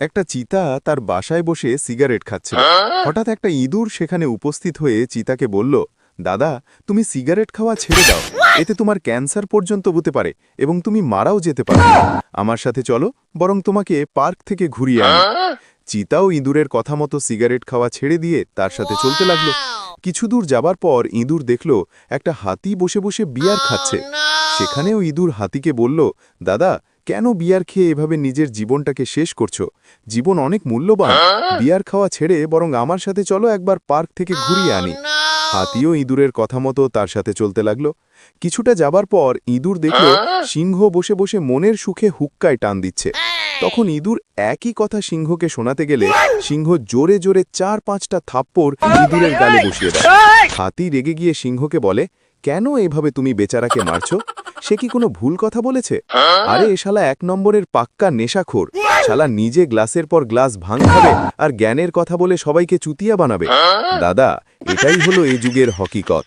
একটা চিতা তার বাসায় বসে সিগারেট খাচ্ছে। হঠাৎ একটা ইঁদুর সেখানে উপস্থিত হয়ে চিতাকে বলল দাদা তুমি সিগারেট খাওয়া ছেড়ে দাও। এতে তোমার ক্যান্সার পর্যন্ত হতে পারে এবং তুমি মারাও যেতে পারো। আমার সাথে চলো বরং তোমাকে পার্ক থেকে ঘুরিয়ে আনি। চিতাও ইঁদুরের কথা মতো সিগারেট খাওয়া ছেড়ে দিয়ে তার সাথে চলতে লাগল। কিছু দূর যাবার পর ইঁদুর দেখল একটা হাতি বসে বসে বিয়ার খাচ্ছে। সেখানেও ইঁদুর হাতিকে বলল দাদা কেন বিয়ার খেয়ে এভাবে নিজের জীবনটাকে শেষ করছ? জীবন অনেক মূল্যবান। বিয়ার খাওয়া ছেড়ে বরং আমার সাথে চলো একবার পার্ক থেকে ঘুরিয়ে আনি। হাতিও ইঁদুরের কথা মতো তার সাথে চলতে লাগল। কিছুটা যাবার পর ইঁদুর দেখল সিংহ বসে বসে মনের সুখে হুক্কায় টান দিচ্ছে। তখন ইঁদুর একই কথা সিংহকে শোনাতে গেলে সিংহ জোরে জোরে চার পাঁচটা থাপ্পড় ইঁদুরের গালে বসিয়ে দেয়। হাতি রেগে গিয়ে সিংহকে বলে কেন এভাবে তুমি বেচারাকে মারছো? সে কি কোনো ভুল কথা বলেছে? আরে এ শালা এক নম্বরের পাক্কা নেশাখোর। শালা নিজে গ্লাসের পর গ্লাস ভাঙ খাবে আর জ্ঞানের কথা বলে সবাইকে চুতিয়া বানাবে। দাদা, এটাই হলো এই যুগের হকিকত।